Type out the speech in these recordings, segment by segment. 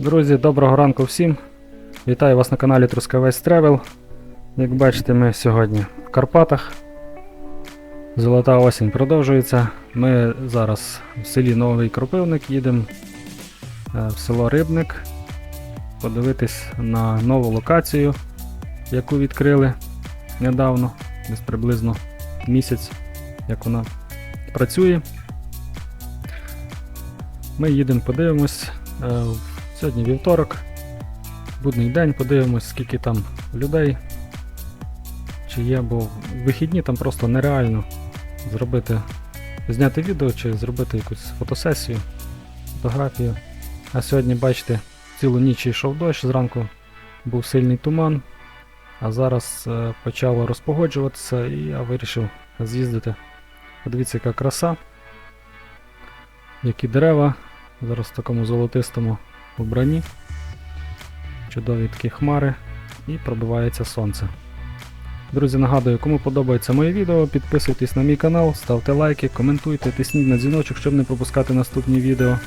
Друзі, доброго ранку всім. Вітаю вас на каналі Трускавець Тревел. Як бачите, ми сьогодні в Карпатах. Золота осінь продовжується. Ми зараз в селі Новий Кропивник їдемо е, в село Рибник подивитись на нову локацію, яку відкрили недавно, десь приблизно місяць, як вона працює. Ми їдемо, подивимось. Сьогодні вівторок, будний день, подивимось, скільки там людей. Чи є, бо вихідні там просто нереально зробити, зняти відео чи зробити якусь фотосесію, фотографію. А сьогодні, бачите, цілу ніч йшов дощ, зранку був сильний туман, а зараз е, почало розпогоджуватися і я вирішив з'їздити. Подивіться, яка краса, які дерева. Зараз в такому золотистому вбранні. Чудові такі хмари і пробивається сонце. Друзі, нагадую, кому подобається моє відео, підписуйтесь на мій канал, ставте лайки, коментуйте, тисніть на дзвіночок, щоб не пропускати наступні відео.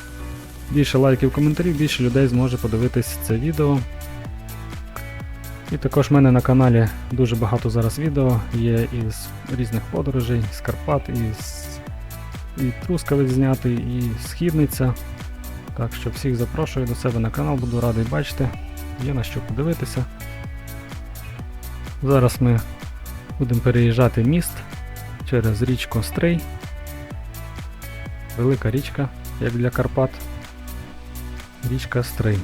Більше лайків, коментарів, більше людей зможе подивитись це відео. І також в мене на каналі дуже багато зараз відео є із різних подорожей, з Карпат, із і Трускавець знятий, і Східниця. Так що всіх запрошую до себе на канал, буду радий бачити. Є на що подивитися. Зараз ми будемо переїжджати міст через річку Стрий. Велика річка, як для Карпат. Річка Стрий.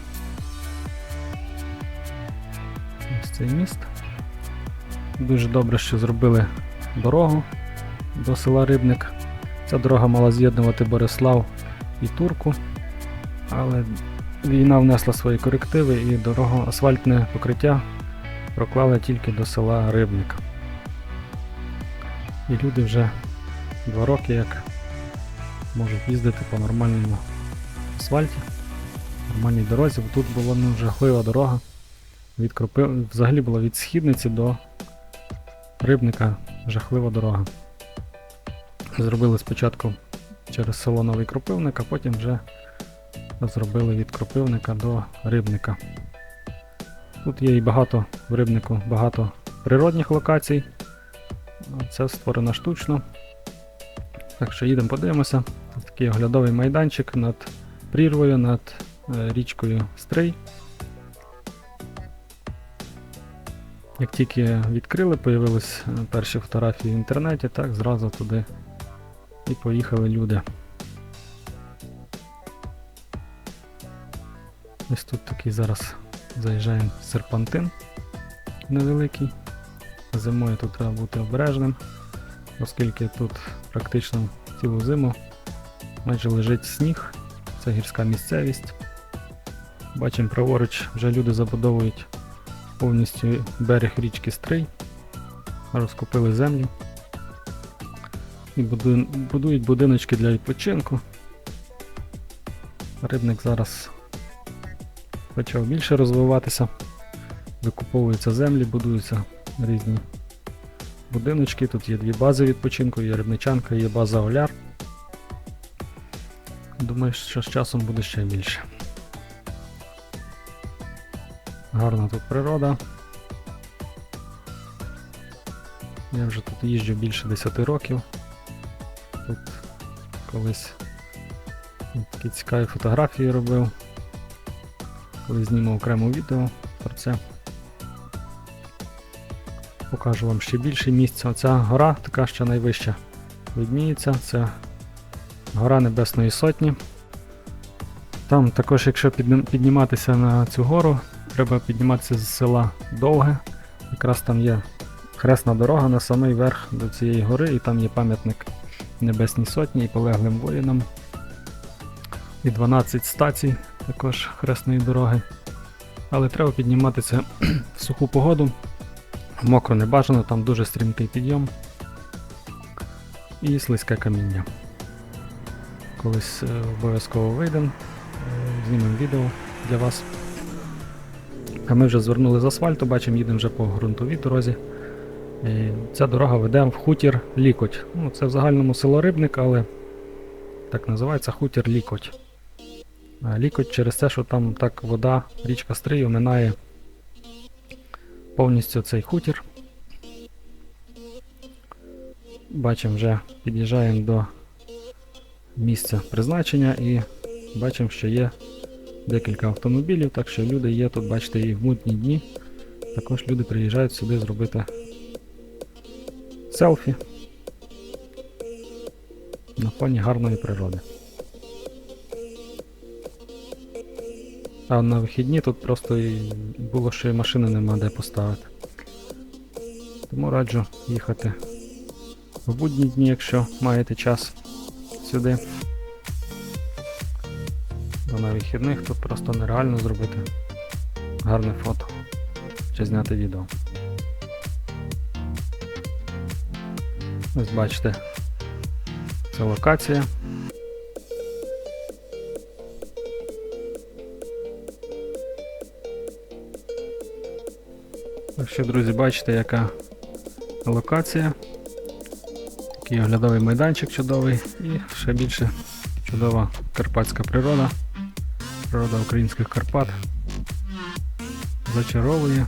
Ось цей міст. Дуже добре, що зробили дорогу до села Рибник. Ця дорога мала з'єднувати Борислав і Турку, але війна внесла свої корективи і дорогу асфальтне покриття проклали тільки до села Рибник. І люди вже два роки як можуть їздити по нормальному асфальті, нормальній дорозі, бо тут була ну, жахлива дорога. Від Кропив... Взагалі була від східниці до Рибника жахлива дорога. Зробили спочатку через село Новий Кропивник, а потім вже зробили від Кропивника до Рибника. Тут є і багато в Рибнику багато природних локацій. Це створено штучно. Так що їдемо подивимося. Тут такий оглядовий майданчик над прірвою, над е, річкою Стрий. Як тільки відкрили, появились е, перші фотографії в інтернеті, так зразу туди і поїхали люди. Ось тут такий зараз заїжджаємо серпантин невеликий. Зимою тут треба бути обережним, оскільки тут практично цілу зиму майже лежить сніг, це гірська місцевість. Бачимо праворуч, вже люди забудовують повністю берег річки Стрий, розкупили землю і будують будиночки для відпочинку. Рибник зараз почав більше розвиватися, викуповуються землі, будуються різні будиночки. Тут є дві бази відпочинку, є рибничанка, є база Оляр. Думаю, що з часом буде ще більше. Гарна тут природа. Я вже тут їжджу більше 10 років. Тут колись такі цікаві фотографії робив. Коли зніму окремо відео про це. Покажу вам ще більше місць. Оця гора, така що найвища, видніється. Це гора Небесної Сотні. Там також, якщо підніматися на цю гору, треба підніматися з села Довге. Якраз там є хресна дорога на самий верх до цієї гори, і там є пам'ятник Небесній Сотні і полеглим воїнам. І 12 стацій також хресної дороги. Але треба підніматися в суху погоду. Мокро не бажано, там дуже стрімкий підйом і слизьке каміння. Колись е, обов'язково вийдемо, е, знімемо відео для вас. А ми вже звернули з асфальту, бачимо, їдемо вже по ґрунтовій дорозі. І ця дорога веде в хутір Лікоть. Ну, це в загальному село Рибник, але так називається хутір Лікоть. А Лікоть через те, що там так вода, річка Стрий оминає повністю цей хутір. Бачимо, вже під'їжджаємо до місця призначення і бачимо, що є декілька автомобілів, так що люди є тут, бачите, і в мутні дні. Також люди приїжджають сюди зробити селфі на фоні гарної природи. А на вихідні тут просто і було, що і машини нема де поставити. Тому раджу їхати в будні дні, якщо маєте час сюди. Бо на вихідних тут просто нереально зробити гарне фото чи зняти відео. Ось бачите, це локація. Так що, друзі, бачите, яка локація. Такий оглядовий майданчик чудовий і ще більше чудова карпатська природа. Природа українських Карпат. Зачаровує.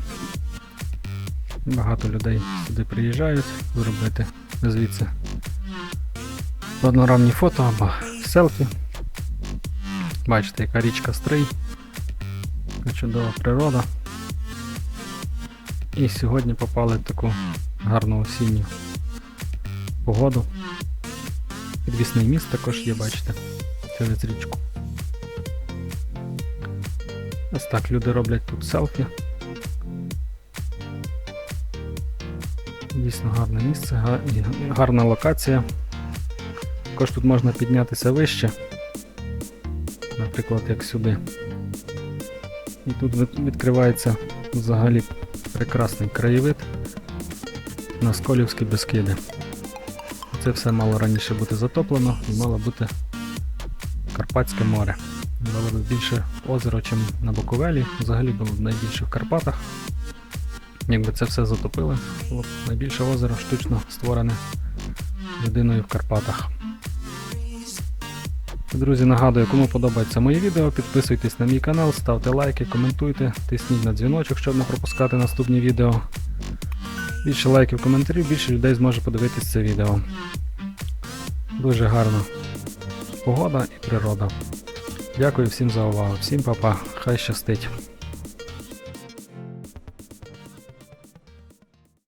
Багато людей сюди приїжджають зробити звідси однорамні фото або селфі. Бачите, яка річка Стрий, чудова природа. І сьогодні попали в таку гарну осінню погоду. Підвісний міст також є, бачите, через річку. Ось так люди роблять тут селфі. Дійсно гарне місце, гарна локація. Також тут можна піднятися вище, наприклад, як сюди. І тут відкривається взагалі прекрасний краєвид на Сколівські Бескиди. Це все мало раніше бути затоплено і мало бути Карпатське море. Було б більше озеро, ніж на Буковелі. Взагалі було б найбільше в Карпатах. Якби це все затопили, було б найбільше озеро штучно створене людиною в Карпатах. Друзі, нагадую, кому подобається моє відео, підписуйтесь на мій канал, ставте лайки, коментуйте, тисніть на дзвіночок, щоб не пропускати наступні відео. Більше лайків, коментарів, більше людей зможе подивитись це відео. Дуже гарна погода і природа. Дякую всім за увагу. Всім па-па, хай щастить.